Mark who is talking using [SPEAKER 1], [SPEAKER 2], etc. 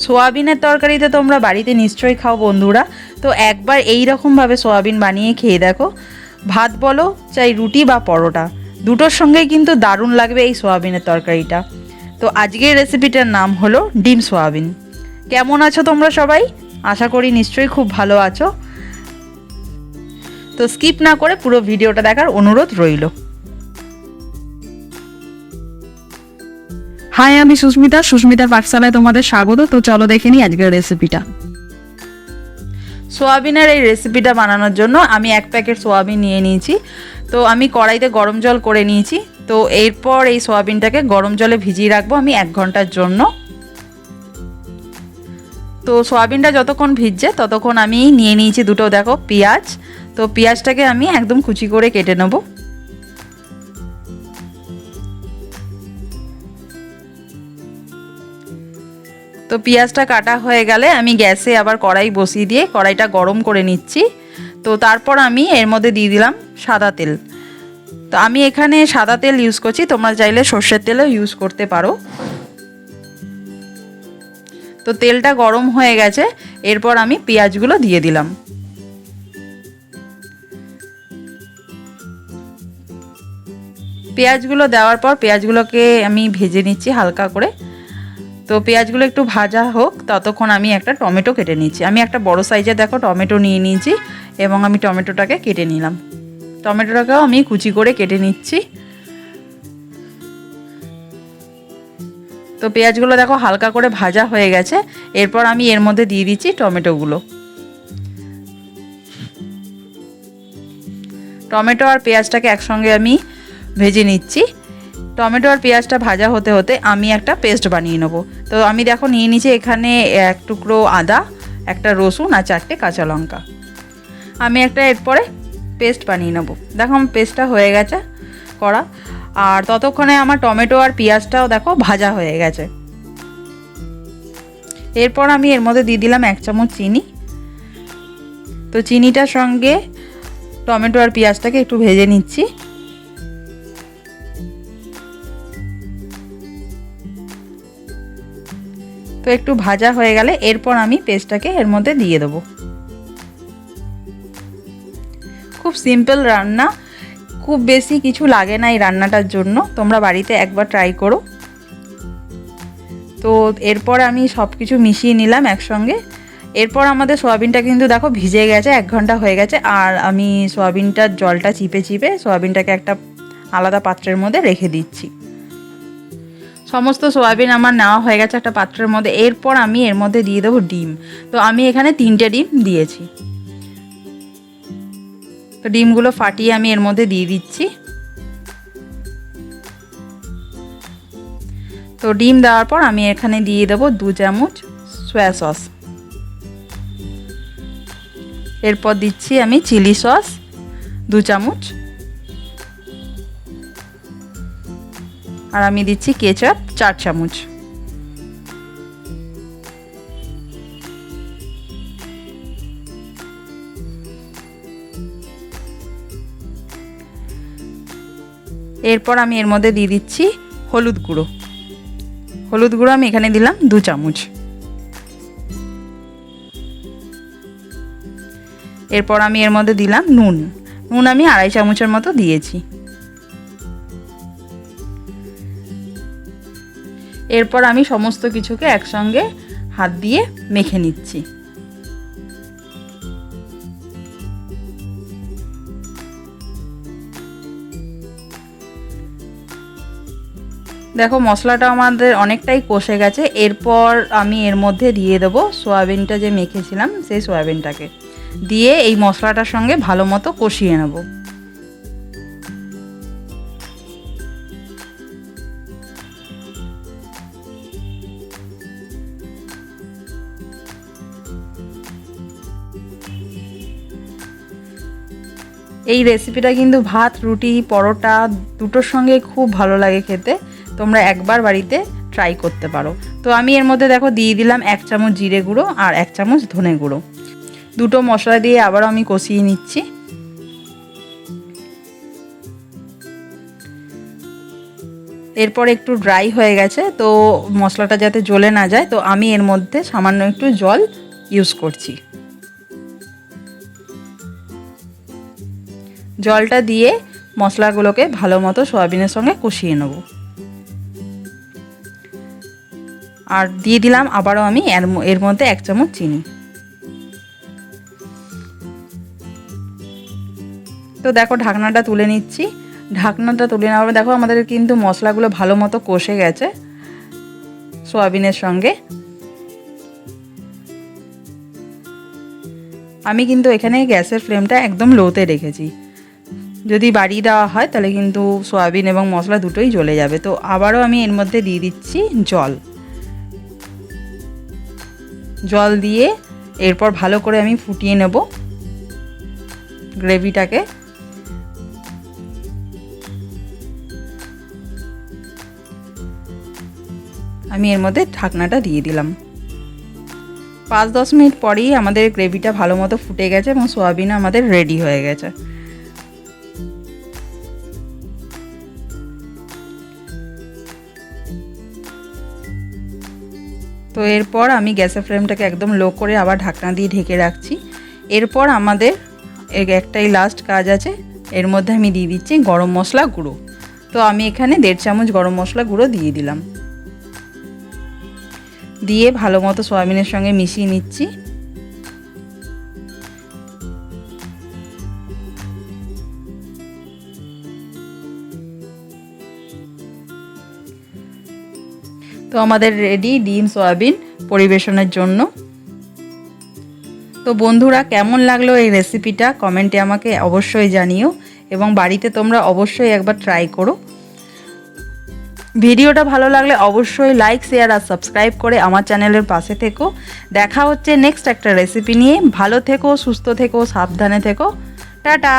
[SPEAKER 1] সোয়াবিনের তরকারিতে তোমরা বাড়িতে নিশ্চয়ই খাও বন্ধুরা। তো একবার এই রকমভাবে সোয়াবিন বানিয়ে খেয়ে দেখো। ভাত বলো, চাই রুটি বা পরোটা। দুটোর সঙ্গেই কিন্তু দারুণ লাগবে এই সোয়াবিনের তরকারিটা। তো আজকের রেসিপিটার নাম হলো ডিম সোয়াবিন। কেমন আছো তোমরা সবাই? আশা করি নিশ্চয়ই খুব ভালো আছো। তো স্কিপ না করে পুরো ভিডিওটা দেখার অনুরোধ রইল।
[SPEAKER 2] হাই, আমি সুস্মিতা। সুস্মিতা পাঠশালায় তোমাদের স্বাগত। তো চলো দেখে নিই আজকের রেসিপিটা
[SPEAKER 1] সোয়াবিনের এই রেসিপিটা বানানোর জন্য আমি এক প্যাকেট সোয়াবিন নিয়ে নিয়েছি। তো আমি কড়াইতে গরম জল করে নিয়েছি। তো এরপর এই সোয়াবিনটাকে গরম জলে ভিজিয়ে রাখব আমি এক ঘণ্টার জন্য। তো সোয়াবিনটা যতক্ষণ ভিজছে ততক্ষণ আমি নিয়ে নিয়েছি দুটো, দেখো, পেঁয়াজ। তো পেঁয়াজটাকে আমি একদম কুচি করে কেটে নেব। তো পেঁয়াজটা কাটা হয়ে গেলে আমি গ্যাসে আবার কড়াই বসিয়ে দিয়ে কড়াইটা গরম করে নিচ্ছি। তো তারপর আমি এর মধ্যে দিয়ে দিলাম সাদা তেল। তো আমি এখানে সাদা তেল ইউজ করছি, তোমরা চাইলে সর্ষের তেলও ইউজ করতে পারো। তো তেলটা গরম হয়ে গেছে, এরপর আমি পেঁয়াজগুলো দিয়ে দিলাম। পেঁয়াজগুলো দেওয়ার পর পেঁয়াজগুলোকে আমি ভেজে নিচ্ছি হালকা করে। তো পেঁয়াজগুলো একটু ভাজা হোক, ততক্ষণ আমি একটা টমেটো কেটে নিচ্ছি। আমি একটা বড় সাইজে দেখো টমেটো নিয়ে নিয়েছি এবং আমি টমেটোটাকে কেটে নিলাম। টমেটোটাকেও আমি কুচি করে কেটে নিচ্ছি। তো পেঁয়াজগুলো দেখো হালকা করে ভাজা হয়ে গেছে। এরপর আমি এর মধ্যে দিয়ে দিচ্ছি টমেটোগুলো। টমেটো আর পেঁয়াজটাকে একসঙ্গে আমি ভেজে নিচ্ছি। টমেটো আর পেঁয়াজটা ভাজা হতে হতে আমি একটা পেস্ট বানিয়ে নেব। তো আমি দেখো নিয়ে নিচ্ছি এখানে এক টুকরো আদা, একটা রসুন আর চারটে কাঁচা লঙ্কা। আমি একটা এরপরে পেস্ট বানিয়ে নেব। দেখো আমার পেস্টটা হয়ে গেছে করা। আর ততক্ষণে আমার টমেটো আর পেঁয়াজটাও দেখো ভাজা হয়ে গেছে। এরপর আমি এর মধ্যে দিয়ে দিলাম এক চামচ চিনি। তো চিনিটার সঙ্গে টমেটো আর পেঁয়াজটাকে একটু ভেজে নিচ্ছি। তো একটু ভাজা হয়ে গেলে এরপর আমি পেস্টটাকে এর মধ্যে দিয়ে দেবো। খুব সিম্পল রান্না, খুব বেশি কিছু লাগে না এই রান্নাটার জন্য, তোমরা বাড়িতে একবার ট্রাই করো। তো এরপর আমি সব কিছু মিশিয়ে নিলাম একসঙ্গে। এরপর আমাদের সোয়াবিনটা কিন্তু দেখো ভিজে গেছে, এক ঘণ্টা হয়ে গেছে, আর আমি সোয়াবিনটার জলটা চিপে চিপে সোয়াবিনটাকে একটা আলাদা পাত্রের মধ্যে রেখে দিচ্ছি। সমস্ত সোয়াবিন আমার নেওয়া হয়ে গেছে একটা পাত্রের মধ্যে। এরপর আমি এর মধ্যে দিয়ে দেবো ডিম। তো আমি এখানে তিনটে ডিম দিয়েছি। তো ডিমগুলো ফাটিয়ে আমি এর মধ্যে দিয়ে দিচ্ছি। তো ডিম দেওয়ার পর আমি এখানে দিয়ে দেবো দু চামচ সয়া সস। এরপর দিচ্ছি আমি চিলি সস দু চামচ আর আমি দিচ্ছি কেচাপ চার চামচ। এরপর আমি এর মধ্যে দিয়ে দিচ্ছি হলুদ গুঁড়ো। হলুদ গুঁড়ো আমি এখানে দিলাম দু চামচ। এরপর আমি এর মধ্যে দিলাম নুন। নুন আমি আড়াই চামচের মতো দিয়েছি। এরপর আমি সমস্ত কিছুকে একসঙ্গে হাত দিয়ে মেখে নিচ্ছি। দেখো, মশলাটা আমাদের অনেকটাই কষে গেছে। এরপর আমি এর মধ্যে দিয়ে দেবো সোয়াবিনটা যে মেখেছিলাম, সেই সোয়াবিনটাকে। দিয়ে এই মশলাটার সঙ্গে ভালো মতো কষিয়ে নেব। এই রেসিপিটা কিন্তু ভাত, রুটি, পরোটা দুটোর সঙ্গে খুব ভালো লাগে খেতে। তোমরা একবার বাড়িতে ট্রাই করতে পারো। তো আমি এর মধ্যে দেখো দিয়ে দিলাম এক চামচ জিরে গুঁড়ো আর এক চামচ ধনে গুঁড়ো। দুটো মশলা দিয়ে আবারও আমি কষিয়ে নিচ্ছি। এরপর একটু ড্রাই হয়ে গেছে, তো মশলাটা যাতে জ্বলে না যায়, তো আমি এর মধ্যে সামান্য একটু জল ইউজ করছি। জলটা দিয়ে মশলাগুলোকে ভালো মতো সয়াবিনের সঙ্গে কষিয়ে নেব। আর দিয়ে দিলাম আবারও আমি এর এর মধ্যে এক চামচ চিনি। তো দেখো ঢাকনাটা তুলে নিচ্ছি। ঢাকনাটা তুলে নেওয়ার পর দেখো আমাদের কিন্তু মশলাগুলো ভালো মতো কষে গেছে সয়াবিনের সঙ্গে। আমি কিন্তু এখানে গ্যাসের ফ্লেমটা একদম লোতে রেখেছি। যদি বাড়িয়ে দেওয়া হয়, তাহলে কিন্তু সয়াবিন এবং মশলা দুটোই জ্বলে যাবে। তো আবারও আমি এর মধ্যে দিয়ে দিচ্ছি জল। জল দিয়ে এরপর ভালো করে আমি ফুটিয়ে নেব গ্রেভিটাকে। আমি এর মধ্যে ঢাকনাটা দিয়ে দিলাম। পাঁচ দশ মিনিট পরেই আমাদের গ্রেভিটা ভালো মতো ফুটে গেছে এবং সোয়াবিন আমাদের রেডি হয়ে গেছে। তো এরপর আমি গ্যাসের ফ্লেমটাকে একদম লো করে আবার ঢাকনা দিয়ে ঢেকে রাখছি। এরপর আমাদের একটাই লাস্ট কাজ আছে, এর মধ্যে আমি দিয়ে দিচ্ছি গরম মশলা গুঁড়ো। তো আমি এখানে দেড় চামচ গরম মশলা গুঁড়ো দিয়ে দিলাম। দিয়ে ভালো মতো সয়াবিনের সঙ্গে মিশিয়ে নিচ্ছি। আমাদের রেডি ডিম, সয়াবিন পরিবেশনের জন্য। তো বন্ধুরা, কেমন লাগল এই রেসিপিটা কমেন্টে আমাকে অবশ্যই জানিও এবং বাড়িতে তোমরা অবশ্যই একবার ট্রাই করো। ভিডিওটা ভালো লাগলে অবশ্যই লাইক শেয়ার আর সাবস্ক্রাইব করে আমার চ্যানেলের পাশে থেকো। দেখা হচ্ছে নেক্সট একটা রেসিপি নিয়ে। ভালো থেকো, সুস্থ থেকো, সাবধানে থেকো। টাটা!